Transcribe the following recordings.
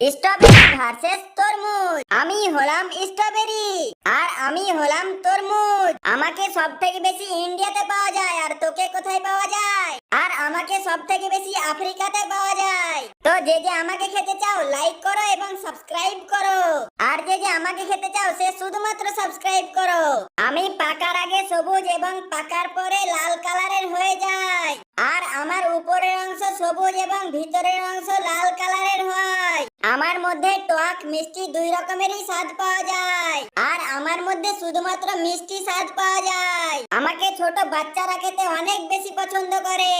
Strawberry versus তরমুজ। আমি হলাম স্ট্রবেরি আর আমি হলাম তরমুজ। আমাকে সব থেকে বেশি ইন্ডিয়াতে পাওয়া যায় আর তোকে কোথায় পাওয়া যায়? আর আমাকে সব থেকে বেশি আফ্রিকাতে পাওয়া যায়। তো যে যে আমাকে খেতে চাও লাইক করো এবং সাবস্ক্রাইব করো। আর যে যে আমাকে খেতে চাও, সে শুধুমাত্র সাবস্ক্রাইব করো। আমি পাকার আগে সবুজ এবং পাকার পরে লাল কালারের হয়ে যায়। আর আমার উপরের অংশ সবুজ এবং ভিতরের অংশ লাল কালারের হয় আমার মধ্যে টক মিষ্টি দুই রকমেরই স্বাদ পাওয়া যায়। আর আমার মধ্যে শুধুমাত্র মিষ্টি স্বাদ পাওয়া যায়। আমাকে ছোট বাচ্চারা খেতে অনেক বেশি পছন্দ করে।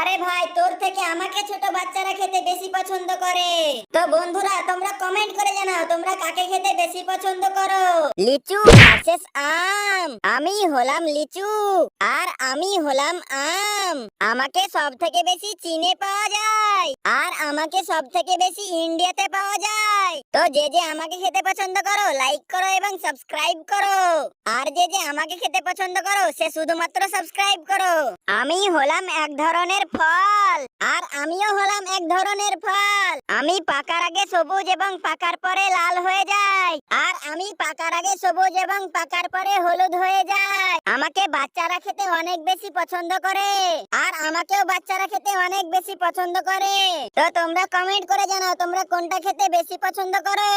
আরে ভাই, তোর থেকে আমাকে ছোট বাচ্চারা খেতে বেশি পছন্দ করে। তো বন্ধুরা, তোমরা কমেন্ট করে জানাও, তোমরা কাকে খেতে বেশি পছন্দ করো? লিচু ভার্সেস আম। আমি হলাম লিচু, আর আমি হলাম আম। আমাকে সব থেকে বেশি চীনে পাওয়া যায়। আর আমাকে সব থেকে বেশি ইন্ডিয়াতে পাওয়া যায়। তো যে যে আমাকে খেতে পছন্দ করো লাইক করো এবং সাবস্ক্রাইব করো। আর যে যে আমাকে খেতে পছন্দ করো, সে শুধুমাত্র সাবস্ক্রাইব করো। আমি হলাম এক ধরনের ফল। আর আমিও হলাম এক ধরনের ফল। আমি পাকার আগে সবুজ এবং পাকার পরে লাল হয়ে যায় আর আমি পাকার আগে সবুজ এবং পাকার পরে হলুদ হয়ে যায় আমাকে বাচ্চারা খেতে অনেক বেশি পছন্দ করে। আর আমাকেও বাচ্চারা খেতে অনেক বেশি পছন্দ করে। তো তোমরা কমেন্ট করে জানাও, তোমরা কোনটা খেতে বেশি পছন্দ করো?